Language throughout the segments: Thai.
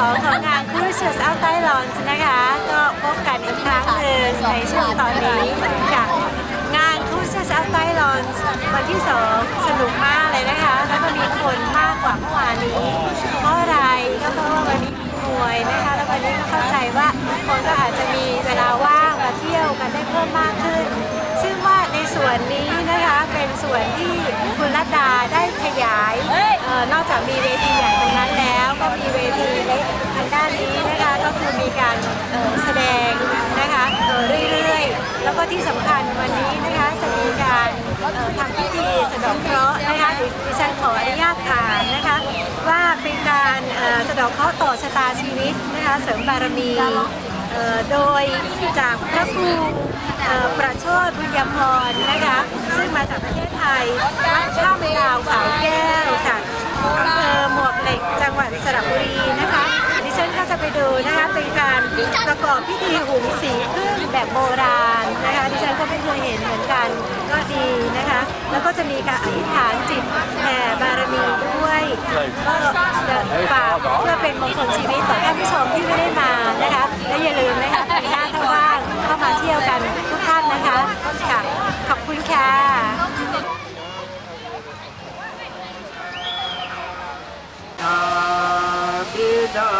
วันที่2ของงาน Cruises Out t h a i l a n d นนะคะ ก็พบกันอีกครั้งหนึ่งในช่วงตอนนี้ค่ะงาน Cruises Out t h a i l a n d วันที่2สนุกมากเลยนะคะ แล้วก็มีคนมากกว่าเมื่อวานนี้เพราะอะไรก็เพราะว่าวันนี้มีมวยนะคะ แล้ววันนี้ก็เข้าใจว่าคนก็อาจจะมีเวลาว่างมาเที่ยวกันได้เพิ่มมากขึ้น ส่วนนี้นะคะเป็นส่วนที่คุณรัตดาได้ขยายเอ่อนอกจากมีเวทีใหญ่ตรงนั้นแล้วก็มีเวทีเล็กทางด้านนี้นะคะก็คือมีการเอ่อแสดงนะคะเอ่อเรื่อยๆ แล้วก็ที่สำคัญวันนี้นะคะจะมีการเอ่อทำพิธีสะเดอกเคราะห์นะคะดิดิฉันขออนุญาตถามนะคะว่าเป็นการเอ่อสะเดอกเคราะห์ต่อชะตาชีวิตนะคะเสริมบารมีเอ่อ โดยจากพระครูประโชดบุญยพรนะคะ ซึ่งมาจากประเทศไทยวัดถ้ำดาวขาวแก้วค่ะอำเภอหมวกเหล็กจังหวัดสระบุรีนะคะดิฉันก็จะไปดูนะคะเป็นการประกอบพิธีหุงสีพึ่งแบบโบราณนะคะดิฉัน แล้วก็จะมีการอธิษฐานจิตแผ่บารมีด้วยก็จะฝากเพื่อเป็นมงคลชีวิตของท่านผู้ชมที่ไม่ได้มานะคะและอย่าลืมนะคะปีหน้าถ้าว่างเข้ามาเที่ยวกันทุกท่านนะคะค่ะขอบคุณค่ะอาบิดา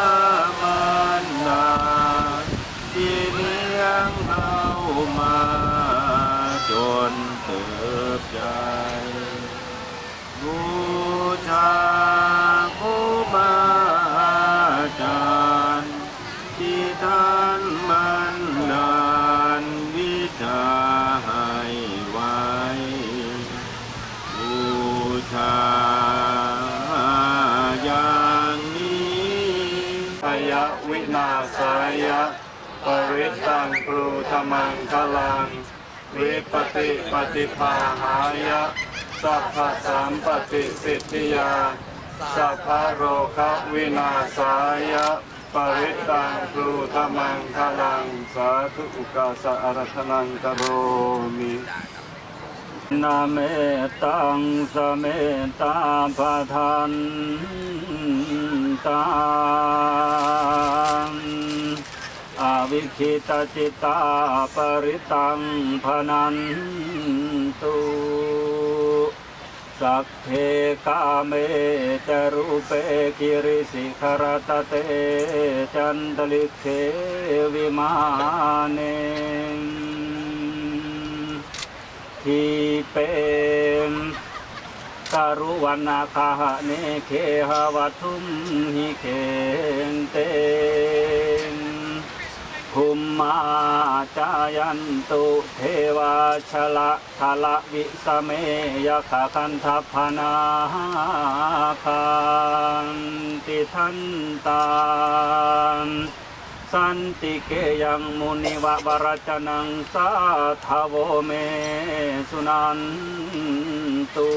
ติบใหญ่บูชาครูบาอาจารย์ที่ท่านมันดานวิชาให้ไว้บูชาอย่างนี้พยวินาศายะปริตังปรูธรรมังคลัง วิปติปฏิภาหายะสัพพสัมปติสิทธิยาสัพพโรคะวินาศายะปริตังปรูธมังคลังสาธุอุกาสะอารัธนังกโรมินาเมตังสเมตาปะทันตัง วิคิตจิตาปริตังพนันตุสัพเพกาเมจรูปเปกิริสิขรตเตจันตลิเขวิมาเนทีเป็นกรุวันนาคาเนเคหวัตุมหิเคงเต งคุมมาจายันตุเทวาชละทละวิสเมยขะคันทพนาคันติทันตานสันติเกยังมุนิวะวรจนังสาทาโวเมสุนันตุ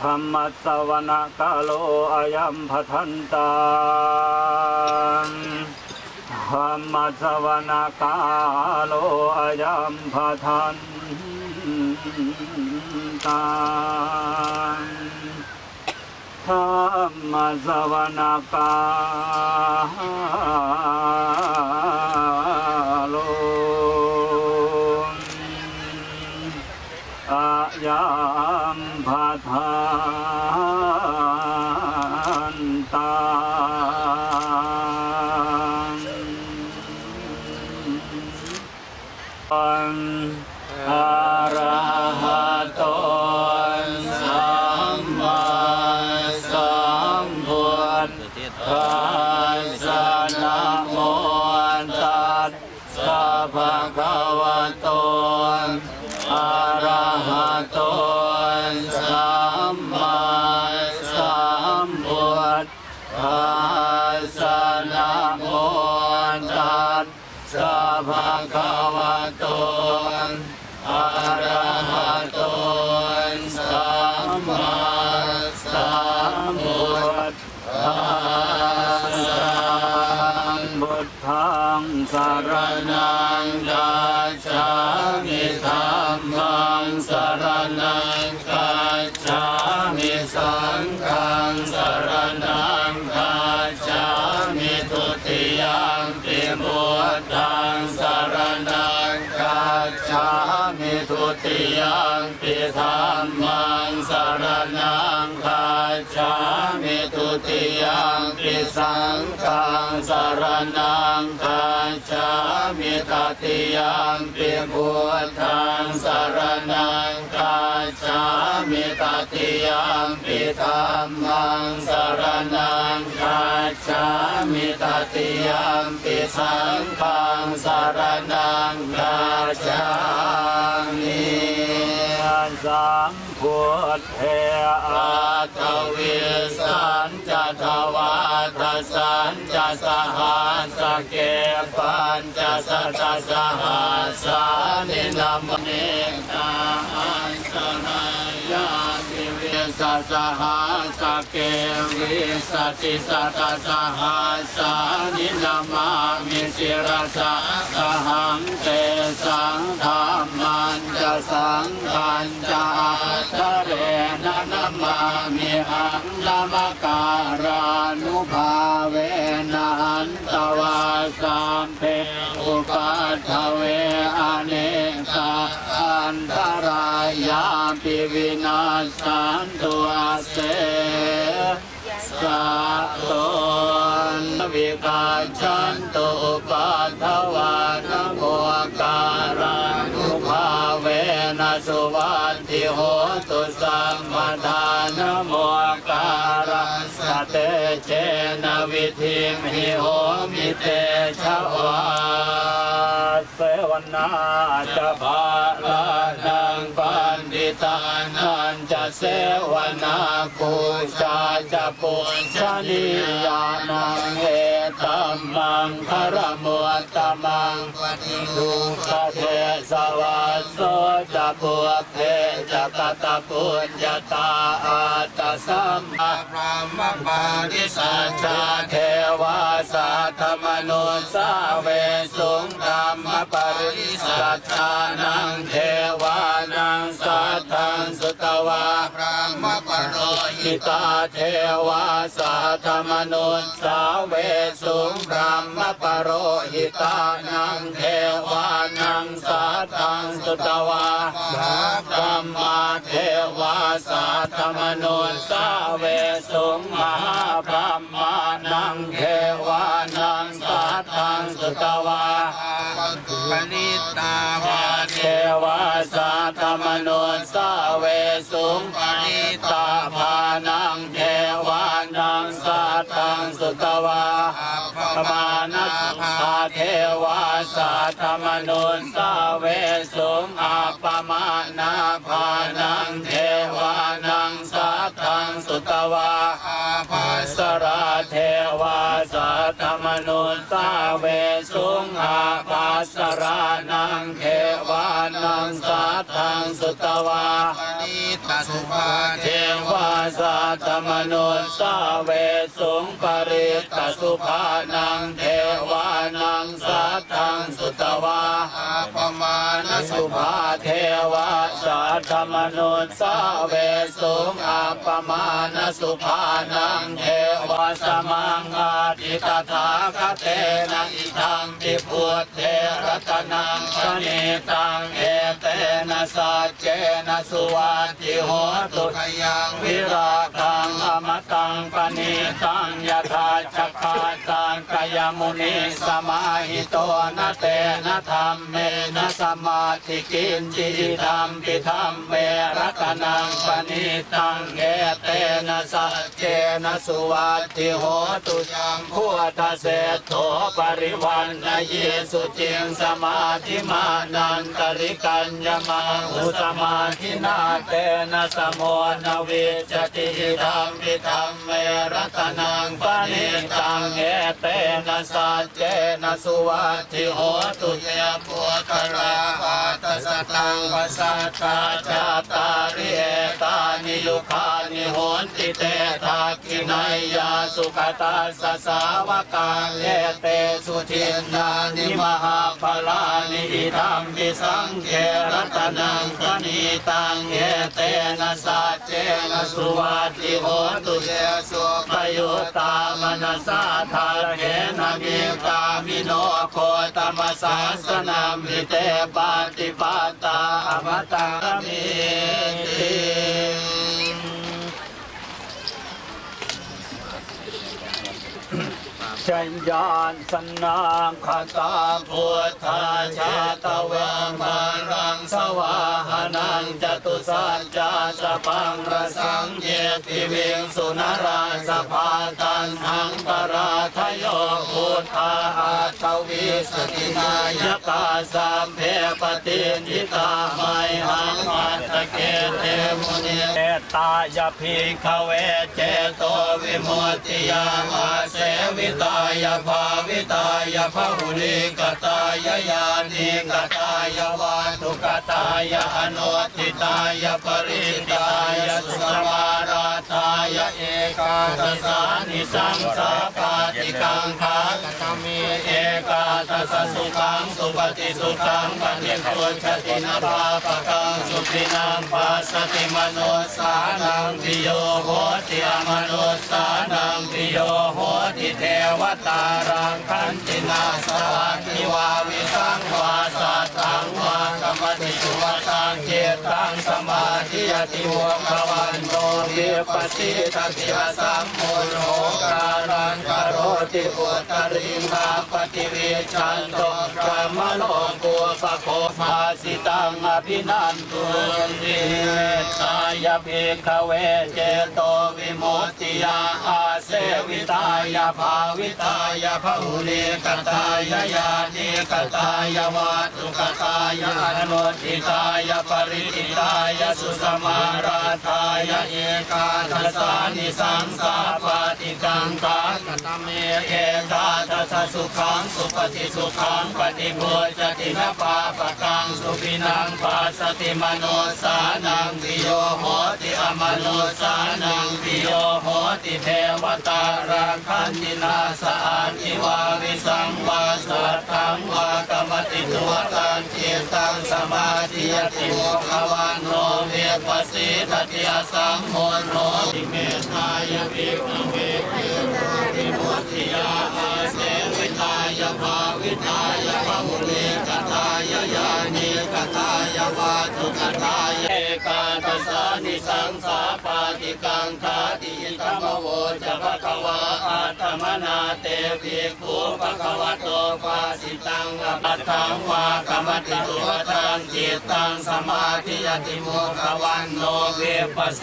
ธรรมสวนาคาโลอายัมพัทันตัง ธรรมสวนาคาโลอายัมพัทันตังธรรมสวนากาโลอายัมพาทาน มาสัมพุทธัสสัมพุทธังสารนังกัจฉามิธรรมังสารนังกัจฉามิสังฆังสารนังกัจฉามิทุติยังปิมุตตังสารนังกัจฉามิทุติยังปิธรรมัง คาชามิทุติยังปิสังฆังสารณังคาชามิตติยังปิพุทธังสารณังคาชามิตติยังปิธรรมังสารณังคาชามิตติยังปิสังฆังสารณังคาชามิสัม พุทเทอาทวิสันจะทวาทสันจะสหัสเกปัญจะสัตสหัสานินามเนกาอันสนายาติ สัสหัสเกวิสติสัตสหัสานินามามิสิรสะสหังเตสังธรรมันจะสังขันจะทะเรนะนามามิหังนามการานุภาเวนะหันตวาสัมเพอุปัฏฐเวายาปิวินาสันตุอาเสสาตุนวิกาชันตุปัฏฐวานโมการานุภาเวนะสุวัติโหตุสัมปทานโมการาสเตเจนวิธิมหิโหมิเตชะวา เสวนาจะบาลานังปันดิตานันจะ เสวนาปูชาจะปูชนียานังเอตัมมังคารมุตตมังปฏิดูกเทสวัสโสจะปุเพจะกตปุญญาตาอัตสัมมาพระมปาริสัจจาเทวาสัทธมนุสาเวสุงธรรมปริสัจจานังเทวานังสัทธังสุตวาพระมปโรหิตาเทวาสัทธมนุสาเวสุงพระมปโรหิตานังเทวานังสัทธังสุตวาพระมาเทวาสัทธมนุสาเวสุงมหาพระมานังเทวานังสัทธังสุตวาปณิตาวาเทวาสัทธมนุ นังเทวานังสัทธังสุตวาปมานัสภาเทวาสัทธมนุสาเวสุงอาปมานาภานังเทวานังสัทธังสุตวาภัสราเทวาสัทธมนุส เวสุงอาภัสรานังเทวานังสัทธังสุตวาปิตสุภาเทวาสัทธมนุสาเวสุงปริตตสุภานังเทวานังสัทธังสุตวาปมาณนสุภาเทวาสัทธมนุสาเวสุงอาปมาณสุภานังเทวาสมังอาทิตถาคเตนะอิทังปิพุทเทรัตนังปณิตังเอเตนะสัจเจนะสุวัติโหตุขยังวิราคังอมตังปณิตังยถาจักขาตังกายมุนีสมาหิโตนะเตนะธรรมเมนะสมาธิกินจิธรรมปิธรรมเมรัตนังปณิตังเอเตนะสัจเจนะสุวัติโหตุยังพุทธเสถโถปริวันนเยสุจิงสมาธิมานันตริกัญญมังอุสมาธินาเตนะสมมนวิจติธรรมปิธรรมเมรัตนังปณิตังเอเตนะสัจเจนะสุวัติโหตุเยปุตระปาตสตังปัสสัทธาจาตาริเอตานิยุคานิโหนติเตทาคินายยาสุขตาสสาวกาเลเตสุทินนานิมหาภลานิอิธรรมปิสังเกรัตนังปณิตังเอเตนะสัจเจนะสุวัติโหตุเยสุปยุตตามนัสสาทาเกนะมิกามิโนโคตมสาสนามิเตปาติปาตาอมตังมิติ ชัญญานสนังคาตาพุทธาชาตวังมารังสวาหานังจตุสัจจาสปังระสังเยติเวงสุนราสภาตันหังปราทโยพุทธาอาทวิสตินายกาสามเพปตินิตาไมหังมัตะเกเตมุนีเมตตายาภิภิกขเวเจโตวิมุตติยามาเสวิตายภาวิตายภาหุลิกตายญาณิกตายวาตุกตายอนุทิตายปริตายสุสมาราตายเอกาทสานิสังสาปาติกังคากตมีเอกาทสสุขังสุปฏิสุขังปฏิปุชตินาภาปกังสุปินังปัสสติมโนสานังปิโยโหติอมโนสานังปิโยโหติเทวตารังคันตินาสวัสดิวาวิ ติวงกวันโตเวปัสสิตติวสัมมุโนการังกโรติปุตตริมาปฏิเวชันโตกรรมโลกุปโคมาสิตังอภินันตุนิตายภิกขเวเจโตวิมุตติยา อาเสวิตายาภาวิตายภาหุลิกตายาญาณิกตายาวัตุกตายาอนุทิตายาปริติตายสุสมาราทายาเอกาทัสสานิสังสาปาติกังกากตเมเอกาทัสสุขังสุปฏิสุขังปฏิโมจตินปาปะกังสุปินังปัสสติมโนสานังติโยโหติอมโนสานังติโยโหติเวตาราคันตินาสานิวาวิสังวาสัตถังวากรรมติตัวตังเจตังสมาธิยติโมขวันโนเวปัสสิทติยสังโมโนติเมตายภิกขเววิมุติยาอาเสวิตายภาวิตายภาหุลิกตายญา กตายวาทุกตายเอกาทสานิสังสาปาติกังคาติธรรมโวจะภะควาอาตมนาเตภิกขุภะควะโตภาสิตังอัตถังวากรรมติตุวตั งจิตตังสมาธิยติโมขวันโนเวปัสส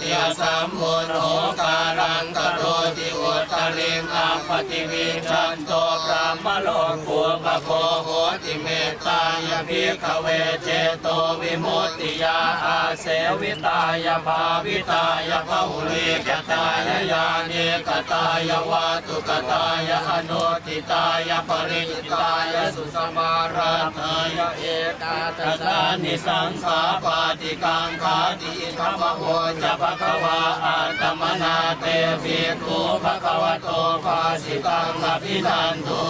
ติยสัมมุโนการังกโรติอุตริงอาปฏิวิชันโตพระมโลกุปโคโหติเมตตายภิกขเวเจโตวิมุตติยาอาเสวิตายภาวิตายภาหุลิกตายญาณิกตายวาตุกตายอนุทิตายปริจิตายสุสมาราทายเอกาทัสานิสังสาปาติกังคาติธรรมโอจะภะคะวาอาตมนาเตภิกขุภะควะโตภาสิตังอภินันตุ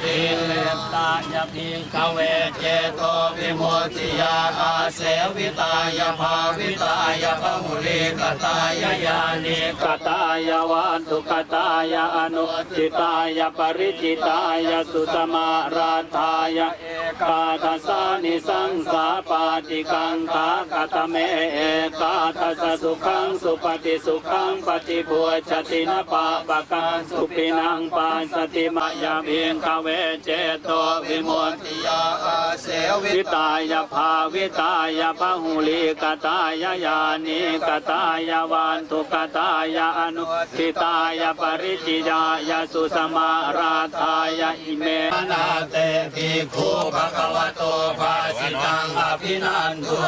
ติเลตายภิกเวเจโตวิโมติยาอาเสวิตายภาวิตายภาหุลิกตายญาณิกตายาวันตุกตายาอนุจิตายาปริจิตายาสุสมาราธายาเอกาทัสสานิสังสาปาติกังคากตเมเอกาทัสสุขังสุปฏิสุขังปฏิบัวชตินปาปะกังสุปินังปัสสติมายามิงคเวเจโตวิมุตติยาอาเสวิวิตายาภาวิตายาพหุลิกตายายานิกตายาวันตุกตายาอนุทิตายาปริจิยายาสุสมาราธายาอิเมนาเตภิกขุภะคะวะโตภาสตังอภินันทุ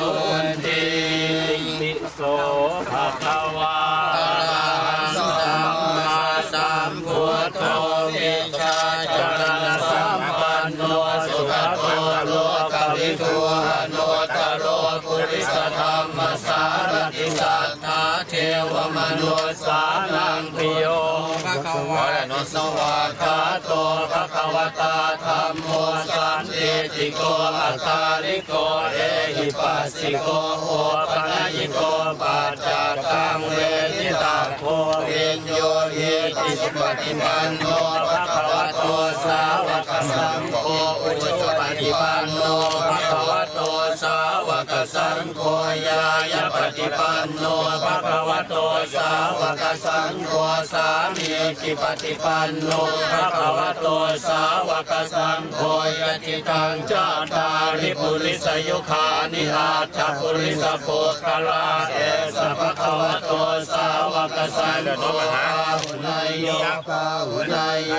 นติติโสภะคะวา สวาคาโตภะคะวตาธรรมโมสันติติโกอัตตาลิโกเอหิปัสสิโกโอปัญญิโกปัจจตังเวทิตาโคเอนโยเยติสุปฏิปันโนภะคะวะโตสาวกสังโฆอุชุปฏิปันโนภะ สังโฆยายาปฏิปันโนภะคะวะโตสาวกสังโฆสามีจิปฏิปันโนภะคะวะโตสาวกสังโฆยติตังจาตาริปุริสยุคานิอาจาปุริสโภคลาเอสภะคะวะโตสาวกสังโฆอาหุนายโยหุนายโย